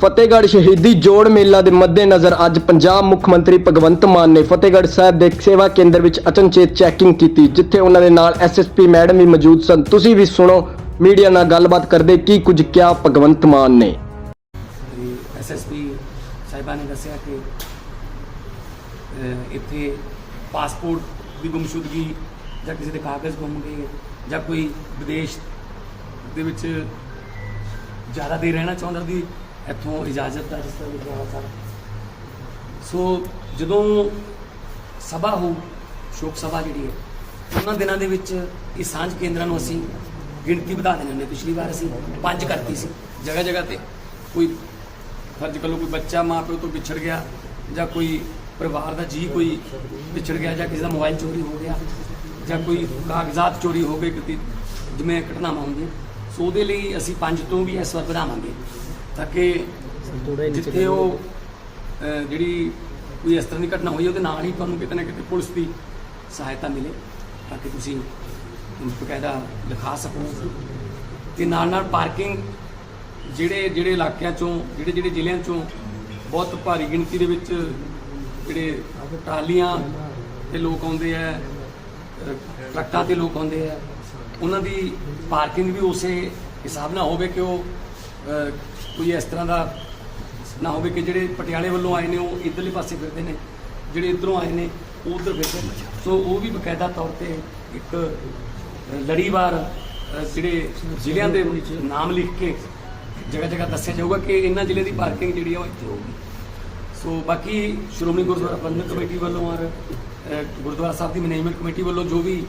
ਫਤਿਹਗੜ੍ਹ ਸ਼ਹੀਦੀ ਜੋੜ ਮੇਲਾ ਦੇ ਮੱਦੇਨਜ਼ਰ ਅੱਜ ਪੰਜਾਬ ਮੁੱਖ ਮੰਤਰੀ ਭਗਵੰਤ ਮਾਨ ਨੇ ਫਤਿਹਗੜ੍ਹ ਸਾਹਿਬ ਦੇ ਸੇਵਾ ਕੇਂਦਰ ਵਿੱਚ ਅਚਨਚੇਤ ਚੈਕਿੰਗ ਕੀਤੀ, ਜਿੱਥੇ ਉਹਨਾਂ ਦੇ ਨਾਲ ਐਸਐਸਪੀ ਮੈਡਮ ਵੀ ਮੌਜੂਦ ਸਨ। ਤੁਸੀਂ ਵੀ ਸੁਣੋ, ਮੀਡੀਆ ਨਾਲ ਗੱਲਬਾਤ ਕਰਦੇ ਕੀ ਕੁਝ ਕਿਹਾ ਭਗਵੰਤ ਮਾਨ ਨੇ। ਐਸਐਸਪੀ ਸਾਹਿਬਾਂ ਨੇ ਦੱਸਿਆ ਕਿ ਇੱਥੇ ਪਾਸਪੋਰਟ ਦੀ ਗੁੰਮਸ਼ੁਦਗੀ ਜਾਂ ਕਿਸੇ ਦੇ ਕਾਗਜ਼ ਗੁੰਮ ਗਏ ਜਾਂ ਕੋਈ ਵਿਦੇਸ਼ ਦੇ ਵਿੱਚ ਜ਼ਿਆਦਾ ਦੇਰ ਰਹਿਣਾ ਚਾਹੁੰਦਾ ਦੀ ਇੱਥੋਂ ਇਜਾਜ਼ਤ ਦਾ ਜਿਸ ਤਰ੍ਹਾਂ ਲਿਖਿਆ ਹੋਇਆ ਸੋ ਜਦੋਂ ਸਭਾ ਹੋ, ਸ਼ੋਕ ਸਭਾ ਜਿਹੜੀ ਹੈ, ਉਹਨਾਂ ਦਿਨਾਂ ਦੇ ਵਿੱਚ ਇਹ ਸਾਂਝ ਕੇਂਦਰਾਂ ਨੂੰ ਅਸੀਂ ਗਿਣਤੀ ਵਧਾ ਦੇਣੀ ਹੁੰਦੀ ਪਿਛਲੀ ਵਾਰ ਅਸੀਂ ਪੰਜ ਕਰਤੀ ਸੀ। ਜਗ੍ਹਾ ਜਗ੍ਹਾ ਤੇ ਕੋਈ ਫਰਜ਼ ਕਰ ਕੋਈ ਬੱਚਾ ਮਾਂ ਪਿਓ ਤੋਂ ਵਿਛੜ ਗਿਆ ਜਾਂ ਕੋਈ ਪਰਿਵਾਰ ਦਾ ਜੀ ਕੋਈ ਵਿਛੜ ਗਿਆ ਜਾਂ ਕਿਸੇ ਦਾ ਮੋਬਾਈਲ ਚੋਰੀ ਹੋ ਗਿਆ ਜਾਂ ਕੋਈ ਕਾਗਜ਼ਾਤ ਚੋਰੀ ਹੋ ਗਏ ਕਿਤੇ, ਜਿਵੇਂ ਘਟਨਾਵਾਂ ਹੁੰਦੀਆਂ। ਸੋ ਉਹਦੇ ਲਈ ਅਸੀਂ ਪੰਜ ਤੋਂ ਵੀ ਇਸ ਵਾਰ ਵਧਾਵਾਂਗੇ। ਤਾਂ ਕਿ ਜਿੱਥੇ ਉਹ ਜਿਹੜੀ ਕੋਈ ਇਸ ਤਰ੍ਹਾਂ ਦੀ ਘਟਨਾ ਹੋਈ, ਉਹਦੇ ਨਾਲ ਹੀ ਤੁਹਾਨੂੰ ਕਿਤੇ ਨਾ ਕਿਤੇ ਪੁਲਿਸ ਦੀ ਸਹਾਇਤਾ ਮਿਲੇ ਤਾਂ ਕਿ ਤੁਸੀਂ ਬਕਾਇਦਾ ਲਿਖਾ ਸਕੋ। ਤੇ ਨਾਲ ਨਾਲ ਪਾਰਕਿੰਗ ਜਿਹੜੇ ਜਿਹੜੇ ਇਲਾਕਿਆਂ ਚੋਂ, ਜਿਹੜੇ ਜਿਹੜੇ ਜ਼ਿਲ੍ਹਿਆਂ ਚੋਂ ਬਹੁਤ ਭਾਰੀ ਗਿਣਤੀ ਦੇ ਵਿੱਚ ਜਿਹੜੇ ਟਰਾਲੀਆਂ ਤੇ ਲੋਕ ਆਉਂਦੇ ਆ ਟਰੱਕਾਂ ਤੇ ਲੋਕ ਆਉਂਦੇ ਆ, ਉਹਨਾਂ ਦੀ ਪਾਰਕਿੰਗ ਵੀ ਉਸੇ ਹਿਸਾਬ ਨਾਲ ਹੋਵੇ ਕਿ ਉਹ ਕੋਈ ਇਸ ਤਰ੍ਹਾਂ ਦਾ ਨਾ ਹੋਵੇ ਕਿ ਜਿਹੜੇ ਪਟਿਆਲੇ ਵੱਲੋਂ ਆਏ ਨੇ, ਉਹ ਇਧਰਲੇ ਪਾਸੇ ਫਿਰਦੇ ਨੇ, ਜਿਹੜੇ ਇਧਰੋਂ ਆਏ ਨੇ, ਉਹ ਉਧਰ ਫਿਰਦੇ ਨੇ। ਸੋ ਉਹ ਵੀ ਬਕਾਇਦਾ ਤੌਰ ਤੇ ਇੱਕ ਲੜੀਵਾਰ ਜਿਹੜੇ ਜ਼ਿਲ੍ਹਿਆਂ ਦੇ ਵਿੱਚ ਨਾਮ ਲਿਖ ਕੇ ਜਗ੍ਹਾ ਜਗ੍ਹਾ ਦੱਸਿਆ ਜਾਊਗਾ ਕਿ ਇਹਨਾਂ ਜ਼ਿਲ੍ਹੇ ਦੀ ਪਾਰਕਿੰਗ ਜਿਹੜੀ ਆ ਉਹ ਇੱਥੇ ਹੋਊਗੀ। ਸੋ ਬਾਕੀ ਸ਼੍ਰੋਮਣੀ ਗੁਰਦੁਆਰਾ ਪ੍ਰਬੰਧਕ ਕਮੇਟੀ ਵੱਲੋਂ ਔਰ ਗੁਰਦੁਆਰਾ ਸਾਹਿਬ ਦੀ ਮੈਨੇਜਮੈਂਟ ਕਮੇਟੀ ਵੱਲੋਂ ਜੋ ਵੀ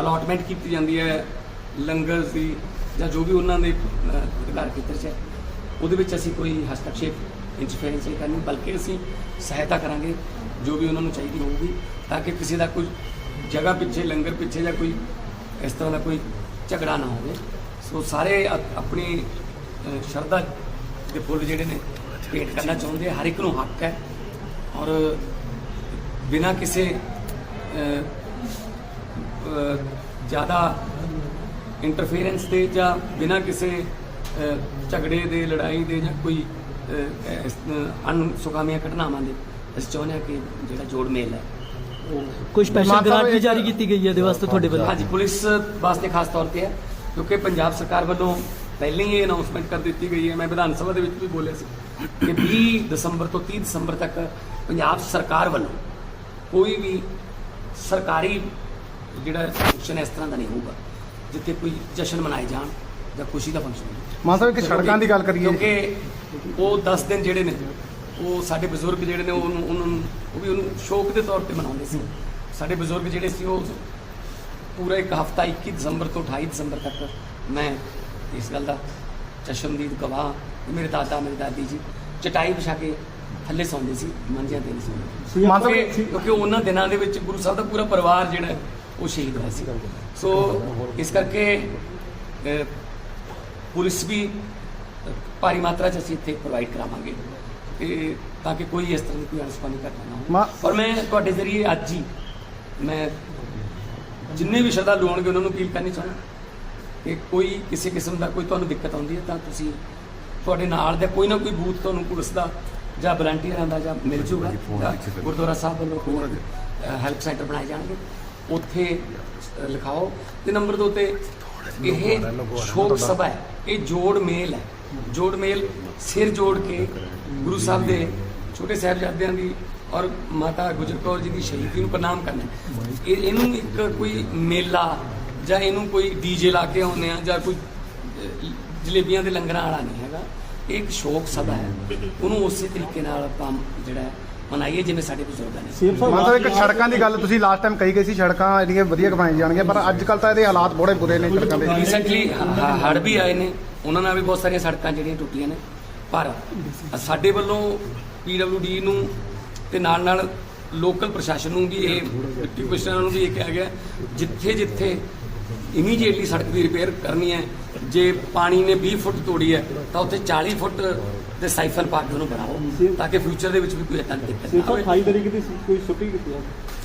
ਅਲਾਟਮੈਂਟ ਕੀਤੀ ਜਾਂਦੀ ਹੈ, ਲੰਗਰ ਦੀ ਜਾਂ ਜੋ ਵੀ ਉਹਨਾਂ ਦੇ ਅਧਿਕਾਰ ਖੇਤਰ 'ਚ ਹੈ ਉਹਦੇ ਵਿੱਚ ਅਸੀਂ ਕੋਈ ਹਸਤਕਸ਼ੇਪ ਇੰਟਰਫੇਰੈਂਸ ਨਹੀਂ ਕਰਨੀ, ਬਲਕਿ ਅਸੀਂ ਸਹਾਇਤਾ ਕਰਾਂਗੇ, ਜੋ ਵੀ ਉਹਨਾਂ ਨੂੰ ਚਾਹੀਦੀ ਹੋਊਗੀ, ਤਾਂ ਕਿ ਕਿਸੇ ਦਾ ਕੋਈ ਜਗ੍ਹਾ ਪਿੱਛੇ, ਲੰਗਰ ਪਿੱਛੇ ਜਾਂ ਕੋਈ ਇਸ ਤਰ੍ਹਾਂ ਦਾ ਕੋਈ ਝਗੜਾ ਨਾ ਹੋਵੇ। ਸੋ ਸਾਰੇ ਅ- ਆਪਣੀ ਸ਼ਰਧਾ ਦੇ ਫੁੱਲ ਜਿਹੜੇ ਨੇ, ਭੇਟ ਕਰਨਾ ਚਾਹੁੰਦੇ ਹਰ ਇੱਕ ਨੂੰ ਹੱਕ ਹੈ। ਔਰ ਬਿਨਾਂ ਕਿਸੇ ਜ਼ਿਆਦਾ ਇੰਟਰਫੇਰੈਂਸ ਦੇ ਜਾਂ ਬਿਨਾਂ ਕਿਸੇ ਝਗੜੇ ਦੇ ਲੜਾਈ ਦੇ ਜਾਂ ਕੋਈ ਅਣਸੁਖਾਵੀਆਂ ਘਟਨਾਵਾਂ ਦੇ ਅਸੀਂ ਚਾਹੁੰਦੇ ਹਾਂ ਕਿ ਜਿਹੜਾ ਜੋੜ ਮੇਲ ਹੈ ਉਹ ਕੋਈ ਸਪੈਸ਼ਲ ਗ੍ਰਾਂਟ ਵੀ ਜਾਰੀ ਕੀਤੀ ਗਈ ਹੈ ਇਹਦੇ ਵਾਸਤੇ ਤੁਹਾਡੇ ਵੱਲੋਂ? ਹਾਂਜੀ ਪੁਲਿਸ ਵਾਸਤੇ ਖਾਸ ਤੌਰ ਤੇ ਹੈ ਕਿਉਂਕਿ ਪੰਜਾਬ ਸਰਕਾਰ ਵੱਲੋਂ ਪਹਿਲਾਂ ਹੀ ਇਹ ਅਨਾਉਂਸਮੈਂਟ ਕਰ ਦਿੱਤੀ ਗਈ ਹੈ। ਮੈਂ ਵਿਧਾਨ ਸਭਾ ਦੇ ਵਿੱਚ ਵੀ ਬੋਲਿਆ ਸੀ ਕਿ 20 ਦਸੰਬਰ ਤੋਂ 30 ਦਸੰਬਰ ਤੱਕ ਪੰਜਾਬ ਸਰਕਾਰ ਵੱਲੋਂ ਕੋਈ ਵੀ ਸਰਕਾਰੀ ਜਿਹੜਾ ਫੰਕਸ਼ਨ ਇਸ ਤਰ੍ਹਾਂ ਦਾ ਨਹੀਂ ਹੋਊਗਾ ਜਿੱਥੇ ਕੋਈ ਜਸ਼ਨ ਮਨਾਏ ਜਾਣ ਜਾਂ ਖੁਸ਼ੀ ਦਾ ਫੰਕਸ਼ਨ ਹੋਵੇ। ਮਾਨ ਸਾਹਿਬ ਇੱਕ ਸੜਕਾਂ ਦੀ ਗੱਲ ਕਰੀਏ। ਕਿਉਂਕਿ ਉਹ 10 ਦਿਨ ਜਿਹੜੇ ਨੇ ਉਹ ਸਾਡੇ ਬਜ਼ੁਰਗ ਜਿਹੜੇ ਨੇ ਉਹਨੂੰ ਉਹਨਾਂ ਨੂੰ ਉਹ ਵੀ ਉਹਨੂੰ ਸ਼ੌਕ ਦੇ ਤੌਰ ਤੇ ਮਨਾਉਂਦੇ ਸੀ। ਸਾਡੇ ਬਜ਼ੁਰਗ ਜਿਹੜੇ ਸੀ ਉਹ ਪੂਰਾ ਇੱਕ ਹਫਤਾ 21 ਦਸੰਬਰ ਤੋਂ 28 ਦਸੰਬਰ ਤੱਕ ਮੈਂ ਇਸ ਗੱਲ ਦਾ ਚਸ਼ਮਦੀਦ ਗਵਾਹ ਮੇਰੇ ਦਾਦਾ ਮੇਰੀ ਦਾਦੀ ਜੀ ਚਟਾਈ ਵਿਛਾ ਕੇ ਥੱਲੇ ਸੌਂਦੇ ਸੀ ਮੰਜਿਆਂ ਤੇ ਨਹੀਂ ਸੌਂਦੇ ਸਾਹਿਬ ਕਿਉਂਕਿ ਉਹਨਾਂ ਦਿਨਾਂ ਦੇ ਵਿੱਚ ਗੁਰੂ ਸਾਹਿਬ ਦਾ ਪੂਰਾ ਪਰਿਵਾਰ ਜਿਹੜਾ ਉਹ ਸ਼ਹੀਦ ਹੋਇਆ ਸੀ। ਸੋ ਇਸ ਕਰਕੇ ਪੁਲਿਸ ਵੀ ਭਾਰੀ ਮਾਤਰਾ 'ਚ ਅਸੀਂ ਇੱਥੇ ਪ੍ਰੋਵਾਈਡ ਕਰਾਵਾਂਗੇ ਤੇ ਤਾਂ ਕਿ ਕੋਈ ਇਸ ਤਰ੍ਹਾਂ ਦੀ ਕੋਈ ਅਣਸੁਖਾਵੀ ਘਟਨਾ ਨਾ ਮਾ- ਹੋਵੇ ਔਰ ਮੈਂ ਤੁਹਾਡੇ ਜ਼ਰੀਏ ਅੱਜ ਹੀ ਮੈਂ ਜਿੰਨੇ ਵੀ ਸ਼ਰਧਾਲੂ ਆਉਣਗੇ ਉਹਨਾਂ ਨੂੰ ਅਪੀਲ ਕਰਨੀ ਚਾਹੁੰਦਾ ਕਿ ਕੋਈ ਕਿਸੇ ਕਿਸਮ ਦਾ ਕੋਈ ਤੁਹਾਨੂੰ ਦਿੱਕਤ ਆਉਂਦੀ ਹੈ ਤਾਂ ਤੁਸੀਂ ਤੁਹਾਡੇ ਨਾਲ ਦਾ ਕੋਈ ਨਾ ਕੋਈ ਬੂਥ ਤੁਹਾਨੂੰ ਪੁਲਿਸ ਦਾ ਜਾਂ ਵਲੰਟੀਅਰਾਂ ਦਾ ਜਾਂ ਮਿਲ ਜੂਗਾ ਗੁਰਦੁਆਰਾ ਸਾਹਿਬ ਵੱਲੋਂ ਕੋਈ ਹੈਲਪ ਸੈਂਟਰ ਬਣਾਏ ਜਾਣਗੇ। ਉੱਥੇ ਲਿਖਾਓ। ਤੇ ਨੰਬਰ ਦੋ ਤੇ ਇਹ ਸ਼ੋਕ ਸਭਾ ਹੈ। ਇਹ ਜੋੜ ਮੇਲ ਹੈ। ਜੋੜ ਮੇਲ ਸਿਰ ਜੋੜ ਕੇ ਗੁਰੂ ਸਾਹਿਬ ਦੇ ਛੋਟੇ ਸਾਹਿਬਜ਼ਾਦਿਆਂ ਦੀ ਔਰ ਮਾਤਾ ਗੁਜਰ ਕੌਰ ਜੀ ਦੀ ਸ਼ਹੀਦੀ ਨੂੰ ਪ੍ਰਣਾਮ ਕਰਨਾ ਇਹ ਇਹਨੂੰ ਇੱਕ ਕੋਈ ਮੇਲਾ ਜਾਂ ਇਹਨੂੰ ਕੋਈ ਡੀਜੇ ਲਾ ਕੇ ਆਉਂਦੇ ਆ ਜਾਂ ਕੋਈ ਜਲੇਬੀਆਂ ਦੇ ਲੰਗਰਾਂ ਵਾਲਾ ਨਹੀਂ ਹੈਗਾ। ਇਹ ਇੱਕ ਸ਼ੋਕ ਸਭਾ ਹੈ। ਉਹਨੂੰ ਉਸੇ ਤਰੀਕੇ ਨਾਲ ਆਪਾਂ ਜਿਹੜਾ ਹੈ ਮਨਾਈਏ ਜਿਵੇਂ ਸਾਡੇ ਬਜ਼ੁਰਗਾਂ ਨੇ। ਮਾਨ ਸਾਹਿਬ ਇੱਕ ਸੜਕਾਂ ਦੀ ਗੱਲ ਤੁਸੀਂ ਲਾਸਟ ਟਾਈਮ ਕਹੀ ਗਈ ਸੀ ਸੜਕਾਂ ਜਿਹੜੀਆਂ ਵਧੀਆ ਬਣਾਈ ਜਾਣਗੀਆਂ ਪਰ ਅੱਜ ਕੱਲ ਤਾਂ ਇਹਦੇ ਹਾਲਾਤ ਬੜੇ ਬੁਰੇ ਨੇ ਸੜਕਾਂ ਦੇ। ਰੀਸੈਂਟਲੀ ਹੜ੍ਹ ਵੀ ਆਏ ਨੇ ਉਹਨਾਂ ਨਾਲ ਵੀ ਬਹੁਤ ਸਾਰੀਆਂ ਸੜਕਾਂ ਜਿਹੜੀਆਂ ਟੁੱਟੀਆਂ ਨੇ। ਪਰ ਸਾਡੇ ਵੱਲੋਂ ਪੀਡਬਲਯੂਡੀ ਨੂੰ ਤੇ ਨਾਲ ਨਾਲ ਲੋਕਲ ਪ੍ਰਸ਼ਾਸਨ ਨੂੰ ਵੀ ਇਹ ਡਿਪਟੀ ਕਮਿਸ਼ਨਰ ਨੂੰ ਵੀ ਇਹ ਕਿਹਾ ਗਿਆ ਜਿੱਥੇ ਜਿੱਥੇ ਇਮੀਡੀਏਟਲੀ ਸੜਕ ਦੀ ਰਿਪੇਅਰ ਕਰਨੀ ਹੈ ਜੇ ਪਾਣੀ ਨੇ 20 ਫੁੱਟ ਤੋੜੀ ਹੈ ਤਾਂ ਉੱਥੇ 40 ਫੁੱਟ ਦੇ ਸਾਈਫਨ ਪਾ ਕੇ ਉਹਨੂੰ ਬਣਾਓ ਤਾਂ ਕਿ ਫਿਊਚਰ ਦੇ ਵਿੱਚ ਵੀ ਕੋਈ ਏਦਾਂ ਦੀ ਦਿੱਕਤ ਨਾ ਹੋਵੇ 28 ਤਰੀਕ ਦੀ ਕੋਈ ਛੁੱਟੀ ਕੀਤੀ ਹੈ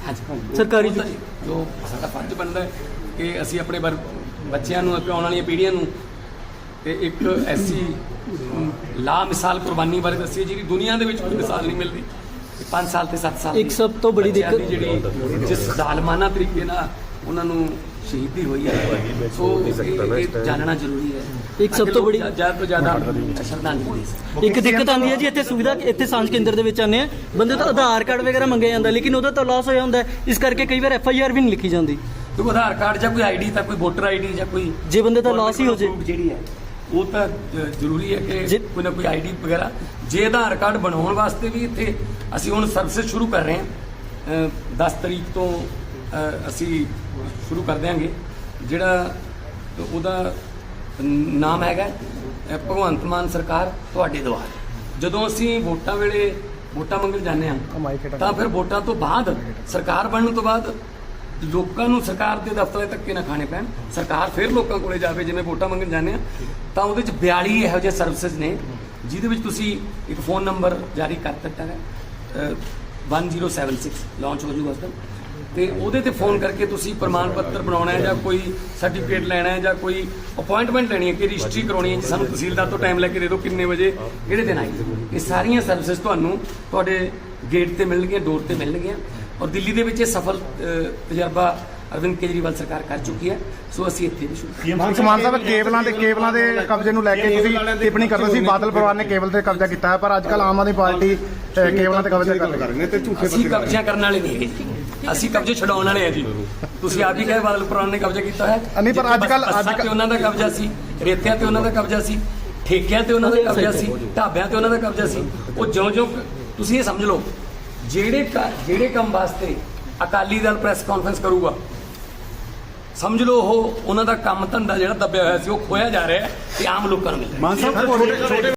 ਹਾਂਜੀ। ਸਰਕਾਰੀ ਤਾਂ ਜੋ ਸਾਡਾ ਫਰਜ਼ ਬਣਦਾ ਹੈ ਕਿ ਅਸੀਂ ਆਪਣੇ ਬਰ- ਬੱਚਿਆਂ ਨੂੰ ਅੱਗੇ ਆਉਣ ਵਾਲੀਆਂ ਪੀੜ੍ਹੀਆਂ ਨੂੰ ਤੇ ਇੱਕ ਐਸੀ ਲਾ ਮਿਸਾਲ ਕੁਰਬਾਨੀ ਬਾਰੇ ਦੱਸੀ ਜਿਹੜੀ ਦੁਨੀਆ ਦੇ ਵਿੱਚ ਕੋਈ ਮਿਸਾਲ ਨਹੀਂ ਮਿਲਦੀ। 5 ਸਾਲ ਤੇ 7 ਸਾਲ ਇੱਕ ਸਭ ਤੋਂ ਬੜੀ ਦਿੱਕਤ- ਜਿਹੜੀ ਜਿਸ ਜ਼ਾਲਮਾਨਾ ਤਰੀਕੇ ਨਾਲ ਉਹਨਾਂ ਨੂੰ ਸ਼ਹੀਦੀ ਹੋਈ ਹੈ। ਸੋ ਇਹ ਇਹ ਜਾਣਨਾ ਜ਼ਰੂਰੀ ਹੈ। ਇੱਕ ਸਭ ਤੋਂ ਬੜੀ- ਜ਼ਿਆਦਾ ਤੋਂ ਜ਼ਿਆਦਾ ਸ਼ਰਧਾਂਜਲੀ ਦੇ ਇੱਕ ਦਿੱਕਤ ਆਉਂਦੀ ਹੈ ਜੀ ਇੱਥੇ ਸੁਵਿਧਾ ਇੱਥੇ ਸਾਂਝ ਕੇਂਦਰ ਦੇ ਵਿੱਚ ਆਨੇ ਆ ਬੰਦੇ ਤੋਂ ਆਧਾਰ ਕਾਰਡ ਵਗੈਰਾ ਮੰਗਿਆ ਜਾਂਦਾ ਲੇਕਿਨ ਉਹਦਾ ਤਾਂ ਲਾਸ ਹੋਇਆ ਹੁੰਦਾ ਹੈ। ਇਸ ਕਰਕੇ ਕਈ ਵਾਰ ਐਫ ਆਈ ਆਰ ਵੀ ਨਹੀਂ ਲਿਖੀ ਜਾਂਦੀ। ਤੂੰ ਆਧਾਰ ਕਾਰਡ ਜਾਂ ਕੋਈ ਆਈਡੀ ਤਾਂ ਕੋਈ ਵੋਟਰ ਆਈਡੀ ਜਾਂ ਕੋਈ ਜੇ ਬੰਦੇ ਦਾ loss ਹੀ ਹੋ ਜੇ। ਜਿਹੜੀ ਹੈ ਉਹ ਤਾਂ ਅ, ਜ਼ਰੂਰੀ ਹੈ ਕਿ ਜੇ- ਕੋਈ ਨਾ ਕੋਈ ਆਈਡੀ ਵਗੈਰਾ। ਜੇ ਆਧਾਰ ਕਾਰਡ ਬਣਾਉਣ ਵਾਸਤੇ ਵੀ ਇੱਥੇ ਅਸੀਂ ਹੁਣ ਸਰਵਿਸ ਸ਼ੁਰੂ ਕਰ ਰਹੇ ਹਾਂ ਅ, 10 ਤਰੀਕ ਤੋਂ ਅ, ਅਸੀਂ ਸ਼ੁਰੂ ਕਰ ਦਿਆਂਗੇ। ਜਿਹੜਾ ਉਹਦਾ ਨਾਮ ਹੈਗਾ ਅ, ਭਗਵੰਤ ਮਾਨ ਸਰਕਾਰ ਤੁਹਾਡੇ ਦੁਆਰ ਜਦੋਂ ਅਸੀਂ ਵੋਟਾਂ ਵੇਲੇ ਵੋਟਾਂ ਮੰਗਣ ਜਾਂਦੇ ਹਾਂ ਤਾਂ ਫਿਰ ਵੋਟਾਂ ਤੋਂ ਬਾਅਦ ਸਰਕਾਰ ਬਣਨ ਤੋਂ ਬਾਅਦ ਲੋਕਾਂ ਨੂੰ ਸਰਕਾਰ ਦੇ ਦਫ਼ਤਰਾਂ ਧੱਕੇ ਨਾ ਖਾਣੇ ਪੈਣ। ਸਰਕਾਰ ਫਿਰ ਲੋਕਾਂ ਕੋਲੇ ਜਾਵੇ ਜਿਵੇਂ ਵੋਟਾਂ ਮੰਗਣ ਜਾਂਦੇ ਆ ਤਾਂ ਉਹਦੇ 'ਚ 42 ਇਹੋ ਜਿਹੇ ਸਰਵਿਸਿਜ਼ ਨੇ ਜਿਹਦੇ ਵਿੱਚ ਤੁਸੀਂ ਇੱਕ ਫੋਨ ਨੰਬਰ ਜਾਰੀ ਕਰ ਦਿੱਤਾ ਹੈ। ਅਹ, 1076 ਲਾਂਚ ਹੋ ਜੂਗਾ ਉਸ ਦਿਨ। ਤੇ ਉਹਦੇ ਤੇ ਫੋਨ ਕਰਕੇ ਤੁਸੀਂ ਪ੍ਰਮਾਣ ਪੱਤਰ ਬਣਾਉਣਾ ਹੈ ਜਾਂ ਕੋਈ ਸਰਟੀਫਿਕੇਟ ਲੈਣਾ ਹੈ ਜਾਂ ਕੋਈ ਅਪਾਇੰਟਮੈਂਟ ਲੈਣੀ ਹੈ ਕਿ ਰਜਿਸਟਰੀ ਕਰਾਉਣੀ ਹੈ ਜੀ, ਸਾਨੂੰ ਤਹਿਸੀਲਦਾਰ ਤੋਂ ਟਾਈਮ ਲੈ ਕੇ ਦੇ ਦਿਓ ਕਿੰਨੇ ਵਜੇ, ਕਿਹੜੇ ਦਿਨ ਆਈ ਇਹ ਸਾਰੀਆਂ ਸਰਵਿਸਿਜ਼ ਤੁਹਾਨੂੰ ਤੁਹਾਡੇ ਗੇਟ ਤੇ ਮਿਲਣਗੀਆਂ ਡੋਰ ਤੇ ਮਿਲਣਗੀਆਂ। ਔਰ ਦਿੱਲੀ ਦੇ ਵਿੱਚ ਇਹ ਸਫਲ ਤਜਰਬਾ ਅਰਵਿੰਦ ਕੇਜਰੀਵਾਲ ਸਰਕਾਰ ਕਰ ਚੁੱਕੀ ਹੈ ਸੋ ਅਸੀਂ ਇੱਥੇ ਵੀ ਸ਼ੁਰੂ ਕਰਾਂਗੇ। ਮਾਨ ਸਮਾਨ ਸਾਹਿਬ ਕੇਬਲਾਂ ਦੇ ਕੇਬਲਾਂ ਦੇ ਕਬਜ਼ੇ ਨੂੰ ਲੈ ਕੇ ਤੁਸੀਂ ਟਿੱਪਣੀ ਕਰਦੇ ਸੀ ਬਾਦਲ ਪਰਿਵਾਰ ਨੇ ਕੇਬਲ ਤੇ ਕਬਜ਼ਾ ਕੀਤਾ ਹੈ ਪਰ ਅੱਜ ਕੱਲ ਆਮ ਆਦਮੀ ਪਾਰਟੀ ਕੇਬਲਾਂ ਤੇ ਕਬਜ਼ਾ ਕਰ ਰਹੀ ਹੈ। ਅਸੀਂ ਕਬਜ਼ਾ ਕਰਨ ਵਾਲੇ ਨਹੀਂ ਹੈਗੇ ਜੀ। ਅਸੀਂ ਕਬਜ਼ੇ ਛਡਾਉਣ ਵਾਲੇ ਆ ਜੀ। ਤੁਸੀਂ ਆਪ ਹੀ ਕਹੇ ਬਾਦਲ ਪੁਰਾਣ ਨੇ ਕਬਜ਼ਾ ਕੀਤਾ ਹੈ ਨਹੀਂ, ਪਰ ਜਿੱਥੇ ਅੱਜ-ਕੱਲ੍ਹ- ਬੱਸਾਂ ਅੱਜ-ਕੱਲ੍ਹ- ਤੇ ਉਹਨਾਂ ਦਾ ਕਬਜ਼ਾ ਸੀ ਰੇਤਿਆਂ ਤੇ ਉਹਨਾਂ ਦਾ ਕਬਜ਼ਾ ਸੀ ਠੇਕਿਆਂ ਤੇ ਉਹਨਾਂ ਦਾ ਕਬਜ਼ਾ ਸੀ ਢਾਬਿਆਂ ਤੇ ਉਹਨਾਂ ਦਾ ਕਬਜ਼ਾ ਸੀ। ਉਹ ਜਿਉਂ-ਜਿਉਂ ਤੁਸੀਂ ਇਹ ਸਮਝ ਲਓ ਜਿਹੜੇ ਜਿਹੜੇ ਕੰਮ ਵਾਸਤੇ ਅਕਾਲੀ ਦਲ ਪ੍ਰੈਸ ਕਾਨਫਰੰਸ ਕਰੂਗਾ ਸਮਝ ਲਓ ਉਹ ਉਹਨਾਂ ਦਾ ਕੰਮ ਧੰਦਾ ਜਿਹੜਾ ਦੱਬਿਆ ਹੋਇਆ ਸੀ ਉਹ ਖੋਇਆ ਜਾ ਰਿਹਾ ਹੈ ਤੇ ਆਮ ਲੋਕਾਂ ਨੂੰ ਮਿਲ ਰਿਹਾ ਹੈ। ਮਾਨ ਸਾਹਿਬ ਛੋਟੇ